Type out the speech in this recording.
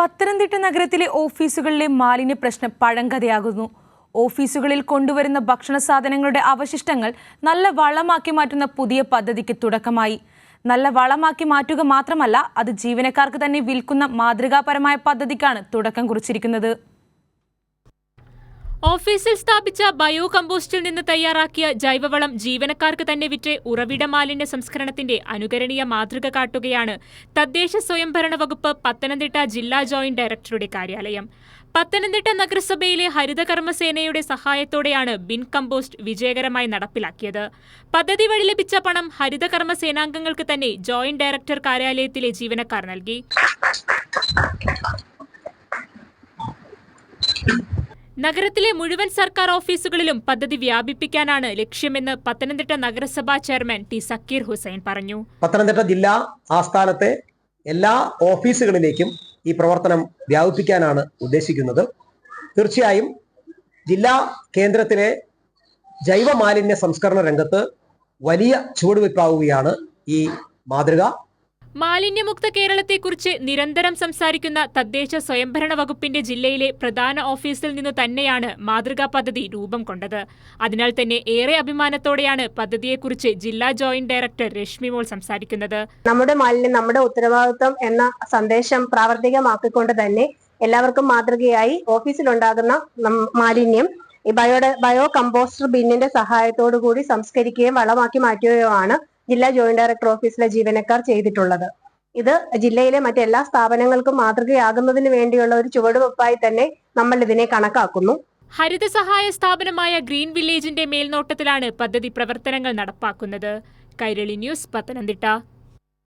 പത്തനംതിട്ട നഗരത്തിലെ ഓഫീസുകളിലെ മാലിന്യ പ്രശ്നം പഴങ്കഥയാകുന്നു. ഓഫീസുകളിൽ കൊണ്ടുവരുന്ന ഭക്ഷണ സാധനങ്ങളുടെ അവശിഷ്ടങ്ങൾ നല്ല വളമാക്കി മാറ്റുന്ന പുതിയ പദ്ധതിക്ക് തുടക്കമായി. നല്ല വളമാക്കി മാറ്റുക മാത്രമല്ല അത് ജീവനക്കാർക്ക് തന്നെ വിൽക്കുന്ന മാതൃകാപരമായ പദ്ധതിക്കാണ് തുടക്കം കുറിച്ചിരിക്കുന്നത്. ഓഫീസിൽ സ്ഥാപിച്ച ബയോ കമ്പോസ്റ്റിൽ നിന്ന് തയ്യാറാക്കിയ ജൈവവളം ജീവനക്കാർക്ക് തന്നെ വിറ്റ് ഉറവിട മാലിന്യ സംസ്കരണത്തിന്റെ അനുകരണീയ മാതൃക കാട്ടുകയാണ് തദ്ദേശ സ്വയംഭരണ വകുപ്പ് പത്തനംതിട്ട ജില്ലാ ജോയിന്റ് ഡയറക്ടറുടെ കാര്യാലയം. പത്തനംതിട്ട നഗരസഭയിലെ ഹരിതകർമ്മസേനയുടെ സഹായത്തോടെയാണ് ബിൻ കമ്പോസ്റ്റ് വിജയകരമായി നടപ്പിലാക്കിയത്. പദ്ധതി വഴി ലഭിച്ച പണം ഹരിതകർമ്മ സേനാംഗങ്ങൾക്ക് തന്നെ ജോയിന്റ് ഡയറക്ടർ കാര്യാലയത്തിലെ ജീവനക്കാർ നൽകി. നഗരത്തിലെ മുഴുവൻ സർക്കാർ ഓഫീസുകളിലും പദ്ധതി വ്യാപിപ്പിക്കാനാണ് ലക്ഷ്യമെന്ന് പത്തനംതിട്ട നഗരസഭാ ചെയർമാൻ ടി സക്കീർ ഹുസൈൻ പറഞ്ഞു. പത്തനംതിട്ട ജില്ലാ ആസ്ഥാനത്തെ എല്ലാ ഓഫീസുകളിലേക്കും ഈ പ്രവർത്തനം വ്യാപിപ്പിക്കാനാണ് ഉദ്ദേശിക്കുന്നത്. തീർച്ചയായും ജില്ലാ കേന്ദ്രത്തിലെ ജൈവ മാലിന്യ സംസ്കരണ രംഗത്ത് വലിയ ചുവടുവയ്പ്പാവുകയാണ് ഈ മാതൃക. മാലിന്യമുക്ത കേരളത്തെക്കുറിച്ച് നിരന്തരം സംസാരിക്കുന്ന തദ്ദേശ സ്വയംഭരണ വകുപ്പിന്റെ ജില്ലയിലെ പ്രധാന ഓഫീസിൽ നിന്ന് തന്നെയാണ് മാതൃകാ പദ്ധതി രൂപം കൊണ്ടത്. അതിനാൽ തന്നെ ഏറെ അഭിമാനത്തോടെയാണ് പദ്ധതിയെക്കുറിച്ച് ജില്ലാ ജോയിന്റ് ഡയറക്ടർ രശ്മി മോൾ സംസാരിക്കുന്നത്. നമ്മുടെ മാലിന്യം നമ്മുടെ ഉത്തരവാദിത്വം എന്ന സന്ദേശം പ്രാവർത്തികമാക്കിക്കൊണ്ട് തന്നെ എല്ലാവർക്കും മാതൃകയായി ഓഫീസിലുണ്ടാകുന്ന മാലിന്യം ഈ ബയോഡ ബയോ കമ്പോസ്റ്റർ ബിന്നിന്റെ സഹായത്തോടു കൂടി സംസ്കരിക്കുകയും വളമാക്കി മാറ്റുകയുമാണ് ജില്ലാ ജോയിന്റ് ഡയറക്ടർ ഓഫീസിലെ ജീവനക്കാർ ചെയ്തിട്ടുള്ളത്. ഇത് ജില്ലയിലെ മറ്റെല്ലാ സ്ഥാപനങ്ങൾക്കും മാതൃകയാകുന്നതിന് വേണ്ടിയുള്ള ഒരു ചുവടുവെപ്പായി തന്നെ നമ്മൾ ഇതിനെ കണക്കാക്കുന്നു. ഹരിത സഹായ സ്ഥാപനമായ ഗ്രീൻ വില്ലേജിന്റെ മേൽനോട്ടത്തിലാണ് പദ്ധതി പ്രവർത്തനങ്ങൾ നടപ്പാക്കുന്നത്. കൈരളി ന്യൂസ് പത്തനംതിട്ട.